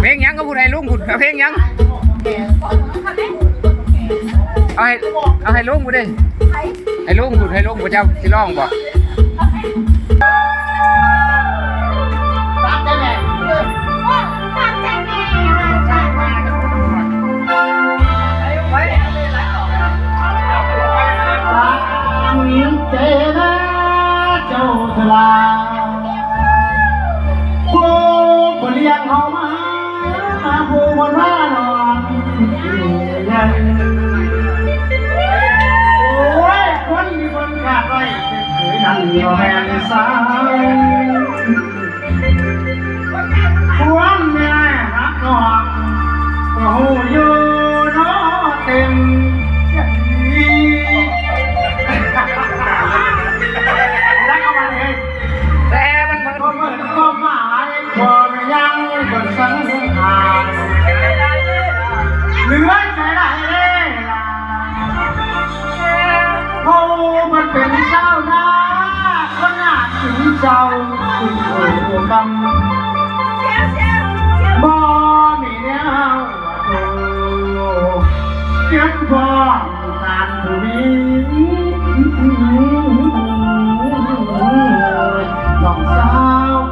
เพลงยังก็พูดให้ลุงพูดเอาเพลงยังเอาให้เอาให้ลุงพูดดิให้ลุงพูดให้ลุงพูดเจ้าสิร้องบ่รักได้แม่เจ ผู้บนว่านอนยังโอ้ยคนมีคนขาดไว้เป็นเคยนั่งรอแม่สายความแม่รักนอนก็หูอยู่ ถึงเจ้าถึงโอ้กำบ่มีแนวโอ้เก็บพอการทวีน้อง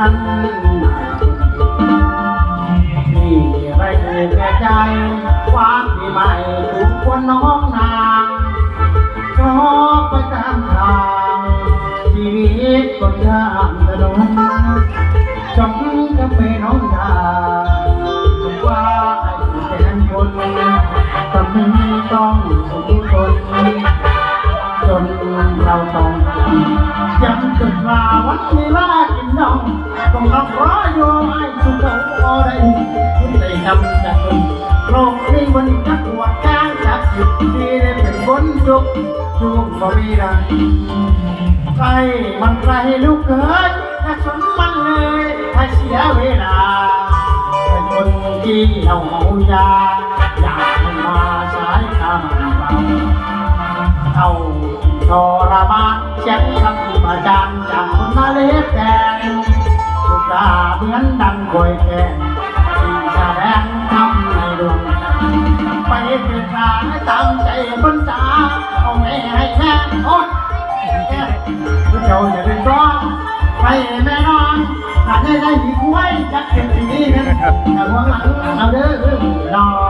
ลูกนั้นที่ไรแก่ใจ ความที่ไม่ถูกควรน้องนางก็ไปตามทาง ชีวิตก็ยามถนนจงก็เป็นน้องยาว่าไอ้แทนคนทำให้ต้องสู้ทนจน เราต้องยังจดว่าวันนี้ว่ากินน้องต้องรับรออยู่ไอ้สุขเอาได้คุณได้ทำจากคนโลกนี้มันจักหัวกลางจักจุดที่ได้เป็นบนจุกจุกบ่มีได้ใครมันใครลูกเกิดถ้าสนมันเลยถ้าเสียเวลาเป็นคนที่เราเมายาอยากให้มาสายตาเราเอา ทรมานเช็ดคำประจานจากคนมาเล็บแดงลูกตาเหมือนดังคอยแกงที่แสดงทำในดวงไปเป็นทางให้ตามใจคนจ้าเอาแม่ให้แม่โอ๊ยเจ้าอย่าเป็นร้องไปแม่นอนถ้าได้ได้หญิงไว้จักเป็นสีกันแต่หัวหลังเอาเด้อนอน